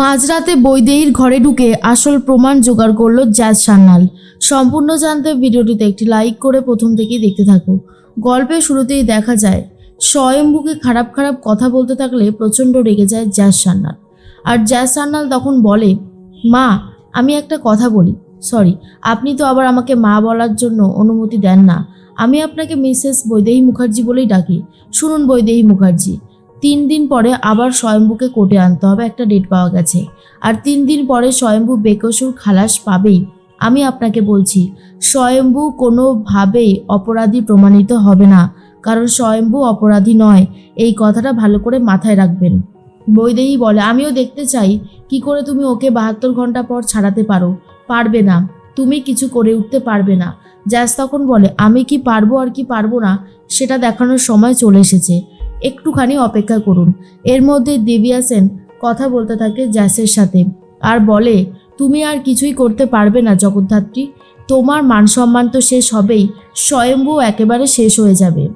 মাঝরাতে বৈদেহীর ঘরে ঢুকে আসল প্রমাণ জোগাড় করল জ্যাজ সান্যাল। সম্পূর্ণ জানতে ভিডিওটিতে একটি লাইক করে প্রথম থেকেই দেখতে থাকো। গল্পের শুরুতেই দেখা যায়, স্বয়ম্ভুকে খারাপ খারাপ কথা বলতে থাকলে প্রচণ্ড রেগে যায় জ্যাজ সান্যাল। আর জ্যাজ সান্যাল তখন বলে, মা, আমি একটা কথা বলি। সরি, আপনি তো আবার আমাকে মা বলার জন্য অনুমতি দেন না। আমি আপনাকে মিসেস বৈদেহী মুখার্জি বলেই ডাকি। শুনুন বৈদেহী মুখার্জি তিন দিন পরে আবার স্বয়ম্ভুকে কোর্টে আনতে হবে, একটা ডেট পাওয়া গেছে। আর তিন দিন পরে স্বয়ম্ভু বেকসুর খালাস পাবেই। আমি আপনাকে বলছি, স্বয়ম্ভু কোনোভাবেই অপরাধী প্রমাণিত হবে না। কারণ স্বয়ম্ভু অপরাধী নয়। এই কথাটা ভালো করে মাথায় রাখবেন। বৈদেহী বলে, আমিও দেখতে চাই। কি করে তুমি ওকে বাহাত্তর ঘণ্টা পর ছাড়াতে পারো? পারবে না। তুমি কিছু করে উঠতে পারবে না। জ্যাস তখন বলে, আমি কি পারব আর কি পারব না? সেটা দেখানোর সময় চলে এসেছে। একটুখানি অপেক্ষা করুন। এর মধ্যে দেবিয়া সেন কথা বলতে থাকে জ্যাসের সাথে। আর বলে, তুমি আর কিছুই করতে পারবে না, জগদ্ধাত্রী। তোমার মান সম্মান তো শেষ হবেই, স্বয়ম্ভু একেবারে শেষ হয়ে যাবে।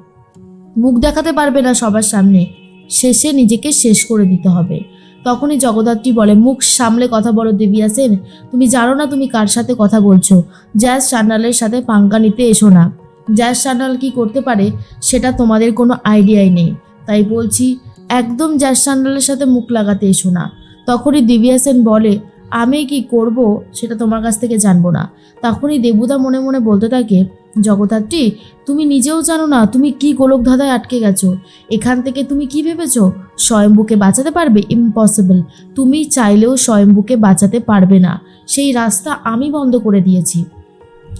মুখ দেখাতে পারবে না সবার সামনে। শেষে নিজেকে শেষ করে দিতে হবে। তখনই জগদ্ধাত্রী বলে, মুখ সামলে কথা বলো দেবিয়া সেন তুমি জানো না তুমি কার সাথে কথা বলছো। জ্যাজ সান্যালের সাথে পাঙ্কা নিতে এসো না। জ্যাজ সান্যাল কি করতে পারে, সেটা তোমাদের কোনো আইডিয়াই নেই। তাই বলছি, একদম জ্যাজ সান্যালের সাথে মুখ লাগাতে এসো না। তখনই দিব্যা সেন বলে, আমি কি করব সেটা তোমার কাছ থেকে জানব না। তখনই দেবুদা মনে মনে বলতে থাকে, জগদ্ধাত্রী, তুমি নিজেও জানো না তুমি কি গোলক ধাঁধায় আটকে গেছো। এখান থেকে তুমি কি ভেবেছো? স্বয়ম্ভুকে বাঁচাতে পারবে? ইম্পসিবল তুমি চাইলেও স্বয়ম্ভুকে বাঁচাতে পারবে না। সেই রাস্তা আমি বন্ধ করে দিয়েছি।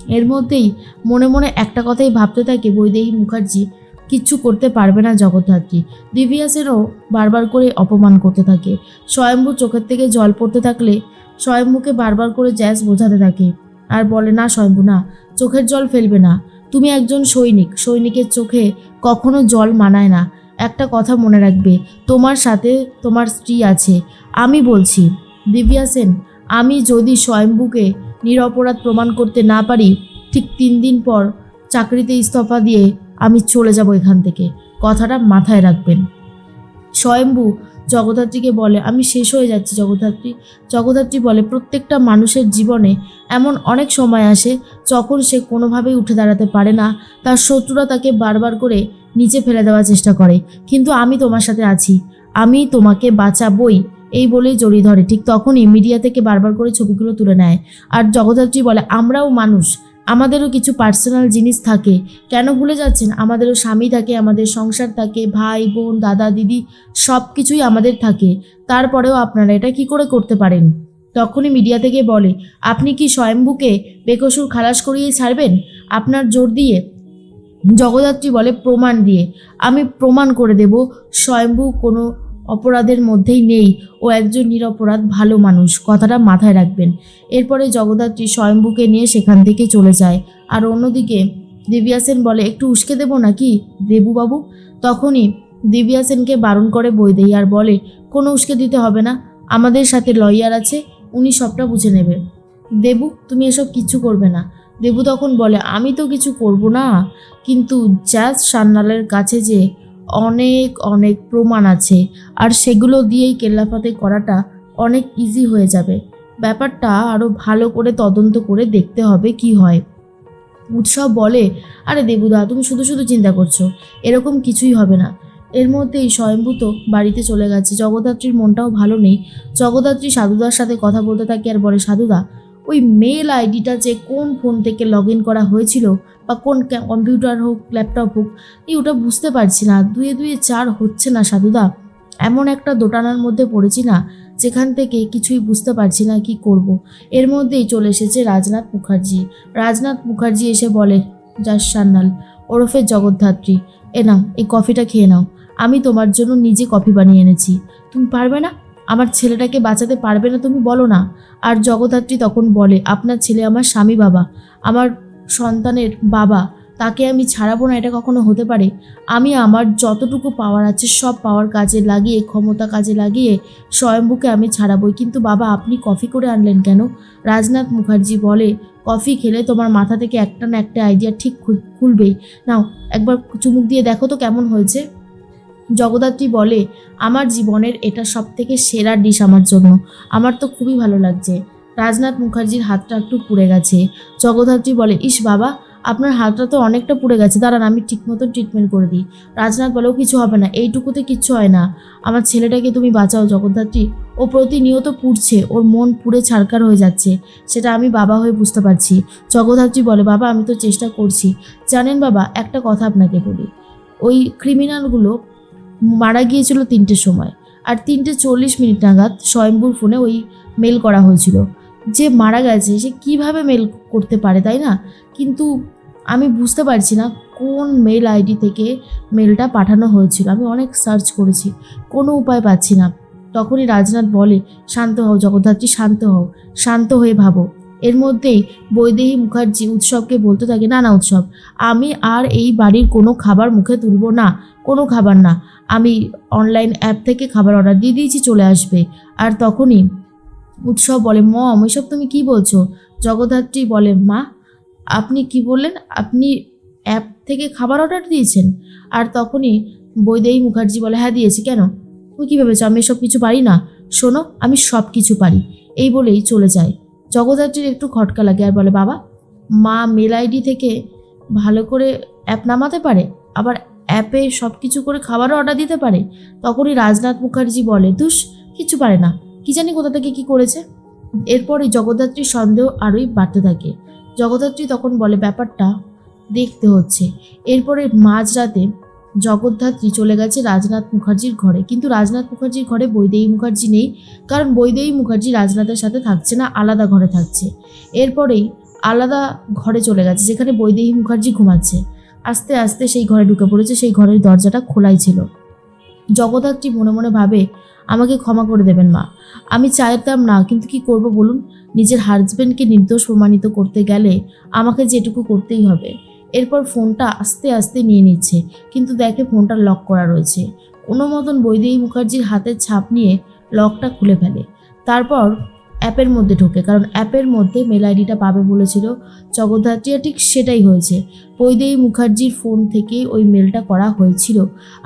এর মধ্যেই মনে মনে একটা কথাই ভাবতে থাকে বৈদেহী মুখার্জি। কিচ্ছু করতে পারবে না জগদ্ধাত্রী। দিভিয়াসেরও বারবার করে অপমান করতে থাকে। স্বয়ম্ভু চোখের থেকে জল পড়তে থাকলে স্বয়ম্ভুকে বারবার করে জ্যাস বোঝাতে থাকে। আর বলে, না স্বয়ম্ভু, না, চোখের জল ফেলবে না। তুমি একজন সৈনিক। সৈনিকের চোখে কখনো জল মানায় না। একটা কথা মনে রাখবে, তোমার সাথে তোমার স্ত্রী আছে। আমি বলছি দিব্যা সেন আমি যদি স্বয়ম্ভুকে নিরপরাধ প্রমাণ করতে না পারি, ঠিক তিন দিন পর চাকরিতে ইস্তফা দিয়ে আমি চলে যাব এখান থেকে। কথাটা মাথায় রাখবেন। স্বয়ম্ভু জগদ্ধাত্রীকে বলে, আমি শেষ হয়ে যাচ্ছি জগদ্ধাত্রী। জগদ্ধাত্রী বলে, প্রত্যেকটা মানুষের জীবনে এমন অনেক সময় আসে যখন সে কোনোভাবেই উঠে দাঁড়াতে পারে না। তার শত্রুরা তাকে বারবার করে নিচে ফেলে দেওয়ার চেষ্টা করে। কিন্তু আমি তোমার সাথে আছি। আমি তোমাকে বাঁচাবই। এই বলেই জড়িয়ে ধরে। ঠিক তখনই মিডিয়া থেকে বারবার করে ছবিগুলো তুলে নেয়। আর জগদ্ধাত্রী বলে, আমরাও মানুষ। আমাদেরও কিছু পার্সোনাল জিনিস থাকে। কেন ভুলে যাচ্ছেন? আমাদেরও স্বামী থাকে, আমাদের সংসার থাকে, ভাই, বোন, দাদা, দিদি সব কিছুই আমাদের থাকে। তারপরেও আপনারা এটা কি করে করতে পারেন? তখনই মিডিয়া থেকে বলে, আপনি কি স্বয়ম্ভুকে বেকসুর খালাস করিয়ে ছাড়বেন? আপনার জোর দিয়ে। জগদ্ধাত্রী বলে, প্রমাণ দিয়ে। আমি প্রমাণ করে দেব, স্বয়ম্ভু কোনো অপরাধের মধ্যেই নেই। ও একজন নিরপরাধ, ভালো মানুষ। কথাটা মাথায় রাখবেন। এরপরে জগদ্ধাত্রী স্বয়ম্ভুকে নিয়ে সেখান থেকে চলে যায়। আর অন্যদিকে দিব্যা সেন বলে, একটু উস্কে দেবো নাকি দেবুবাবু? তখনই দিব্যা সেনকে বারণ করে বই বৈদেহী আর বলে, কোনো উস্কে দিতে হবে না। আমাদের সাথে লয়ার আছে, উনি সবটা বুঝে নেবে। দেবু, তুমি এসব কিছু করবে না। দেবু তখন বলে, আমি তো কিছু করব না। কিন্তু জ্যাজ সান্নালের কাছে যে অনেক অনেক প্রমাণ আছে। আর সেগুলো দিয়েই কেল্লাফাতে করাটা অনেক ইজি হয়ে যাবে। ব্যাপারটা আরও ভালো করে তদন্ত করে দেখতে হবে কি হয়। উৎসব বলে, আরে দেবুদা, তুমি শুধু শুধু চিন্তা করছ। এরকম কিছুই হবে না। এর মধ্যেই স্বয়ম্ভূত বাড়িতে চলে গেছে। জগদ্ধাত্রীর মনটাও ভালো নেই। জগদ্ধাত্রী সাধুদার সাথে কথা বলতে থাকে আর বলে, সাধুদা ওই মেল আইডিটা যে কোন ফোন থেকে লগ ইন করা হয়েছিল বা কোন কম্পিউটার হোক ল্যাপটপ হোক, এই ওটা বুঝতে পারছি না। দুয়ে দুয়ে চার হচ্ছে না সাধুদা। এমন একটা দোটানার মধ্যে পড়েছি না, যেখান থেকে কিছুই বুঝতে পারছি না কি করব। এর মধ্যেই চলে এসেছে রাজনাথ মুখার্জি। রাজনাথ মুখার্জি এসে বলে যাস সান্নাল ওরফে জগদ্ধাত্রী, এ নাও, এই কফিটা খেয়ে নাও। আমি তোমার জন্য নিজে কফি বানিয়ে এনেছি। তুমি পারবে না? আমার ছেলেটাকে বাঁচাতে পারবে না তুমি বলো না। আর জগদ্ধাত্রী তখন বলে, আপনার ছেলে আমার স্বামী বাবা, আমার সন্তানের বাবা, তাকে আমি ছাড়াবো না, এটা কখনো হতে পারে? আমি আমার যতটুকু পাওয়ার আছে, সব পাওয়ার কাজে লাগিয়ে, ক্ষমতা কাজে লাগিয়ে স্বয়ম্ভুকে আমি ছাড়াবই। কিন্তু বাবা, আপনি কফি করে আনলেন কেন? রাজনাথ মুখার্জি বলে, কফি খেলে তোমার মাথা থেকে একটা না একটা আইডিয়া ঠিক খুল- খুলবেই। নাও, একবার চুমুক দিয়ে দেখো তো কেমন হয়েছে। জগদ্ধাত্রী বলে, আমার জীবনের এটা সব থেকে সেরা ডিশ আমার জন্য। আমার তো খুবই ভালো লাগছে। রাজনাথ মুখার্জির হাতটা একটু পুড়ে গেছে। জগদ্ধাত্রী বলে, ইস বাবা, আপনার হাতটা তো অনেকটা পুড়ে গেছে। দাঁড়ান, আমি ঠিক মতো ট্রিটমেন্ট করে দিই। রাজনাথ বলেও কিছু হবে না। এইটুকুতে কিচ্ছু হয় না। আমার ছেলেটাকে তুমি বাঁচাও জগদ্ধাত্রী। ও প্রতিনিয়ত পুড়ছে। ওর মন পুড়ে ছারকার হয়ে যাচ্ছে। সেটা আমি বাবা হয়ে বুঝতে পারছি। জগদ্ধাত্রী বলে, বাবা, আমি তো চেষ্টা করছি। জানেন বাবা, একটা কথা আপনাকে বলি। ওই ক্রিমিনালগুলো মারা গিয়েছিল তিনটের সময়। আর তিনটে চল্লিশ মিনিট নাগাদ স্বয়ম্ভুর ফোনে ওই মেল করা হয়েছিল। যে মারা গেছে, সে কীভাবে মেল করতে পারে, তাই না? কিন্তু আমি বুঝতে পারছি না কোন মেল আইডি থেকে মেলটা পাঠানো হয়েছিল। আমি অনেক সার্চ করেছি, কোনো উপায় পাচ্ছি না। তখনই রাজনাথ বলে, শান্ত হও জগদ্ধাত্রী, শান্ত হও, শান্ত হয়ে ভাবো। এর মধ্যেই বৈদেহী মুখার্জি উৎসবকে বলতে থাকে না না উৎসব, আমি আর এই বাড়ির কোনো খাবার মুখে তুলব না, কোনো খাবার না। আমি অনলাইন অ্যাপ থেকে খাবার অর্ডার দিয়ে দিয়েছি, চলে আসবে। আর তখনই উৎসব বলে, মম, এসব তুমি কি বলছো? জগদ্ধাত্রী বলে, মা, আপনি কি বললেন? আপনি অ্যাপ থেকে খাবার অর্ডার দিয়েছেন? আর তখনই বৈদেহী মুখার্জি বলে হ্যাঁ দিয়েছি। কেন? তুমি কী ভেবেছো আমি এসব কিছু পারি না? শোনো, আমি সব কিছু পারি। এই বলেই চলে যায়। জগদ্ধাত্রীর একটু খটকা লাগে আর বলে, বাবা, মা মেল আইডি থেকে ভালো করে অ্যাপ নামাতে পারে, আবার অ্যাপে সব কিছু করে খাবারও অর্ডার দিতে পারে, তখনই রাজনাথ মুখার্জি বলে, দুস কিছু পারে না। কি জানি কোথা থেকে কি করেছে? এরপরে জগদ্ধাত্রীর সন্দেহ আরোই বাড়তে থাকে। জগদ্ধাত্রী তখন বলে, ব্যাপারটা দেখতে হচ্ছে। এরপরে মাঝরাতে জগদ্ধাত্রী চলে গেছে রাজনাথ মুখার্জির ঘরে। কিন্তু রাজনাথ মুখার্জির ঘরে বৈদেহী মুখার্জি নেই, কারণ বৈদেহী মুখার্জি রাজনাথের সাথে থাকছে না, আলাদা ঘরে থাকছে। এরপরেই আলাদা ঘরে চলে গেছে, যেখানে বৈদেহী মুখার্জি ঘুমাচ্ছে। আস্তে আস্তে সেই ঘরে ঢুকে পড়েছে, সেই ঘরের দরজাটা খোলাই ছিল। জগদ্ধাত্রী মনে মনে ভাবে, আমাকে ক্ষমা করে দেবেন মা, আমি চাইতাম না, কিন্তু কি করব বলুন? নিজের হাজব্যান্ডকে নির্দোষ প্রমাণিত করতে গেলে আমাকে যেটুকু করতেই হবে। এরপর ফোনটা আস্তে আস্তে নিয়ে নিচ্ছে, কিন্তু দেখে ফোনটা লক করা রয়েছে। কোনো মতন বৈদেহী মুখার্জির হাতের ছাপ নিয়ে লকটা খুলে ফেলে। তারপর অ্যাপের মধ্যে ঢোকে, কারণ অ্যাপের মধ্যে মেল আইডিটা পাবে বলেছিল। জগদ্ধাত্রী আর ঠিক সেটাই হয়েছে। বৈদেহী মুখার্জির ফোন থেকেই ওই মেলটা করা হয়েছিল,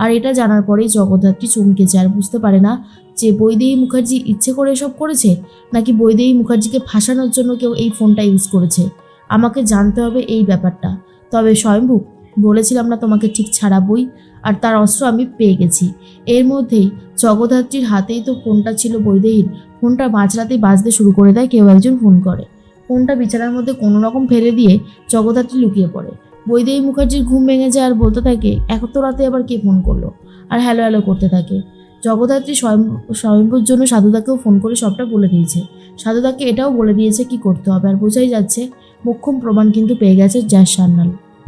আর এটা জানার পরেই জগদ্ধাত্রী চমকে যায়। আর বুঝতে পারে না যে বৈদেহী মুখার্জি ইচ্ছে করে এসব করেছে, নাকি বৈদেহী মুখার্জিকে ফাঁসানোর জন্য কেউ এই ফোনটা ইউজ করেছে। আমাকে জানতে হবে এই ব্যাপারটা। তবে স্বয়ম্ভু, বলেছিলাম না তোমাকে ঠিক ছাড়াবই, আর তার অস্ত্র আমি পেয়ে গেছি। এর মধ্যেই জগদ্ধাত্রীর হাতেই তো ফোনটা ছিল বৈদেহীর। ফোনটা মাঝরাতেই বাজতে শুরু করে দেয়, কেউ একজন ফোন করে। ফোনটা বিছানার মধ্যে কোনো রকম ফেলে দিয়ে জগদ্ধাত্রী লুকিয়ে পড়ে। বৈদেহী মুখার্জির ঘুম ভেঙে যায় আর বলতে থাকে, এত রাতে আবার কে ফোন করল? আর হ্যালো হ্যালো করতে থাকে। জগদ্ধাত্রী স্বয়ং স্বয়ম্ভুর জন্য সাধুদাকেও ফোন করে সবটা বলে দিয়েছে। সাধুদাকে এটাও বলে দিয়েছে কি করতে হবে। আর বোঝাই যাচ্ছে মোক্ষম প্রমাণ কিন্তু পেয়ে গেছে জ্যাস সান্যাল।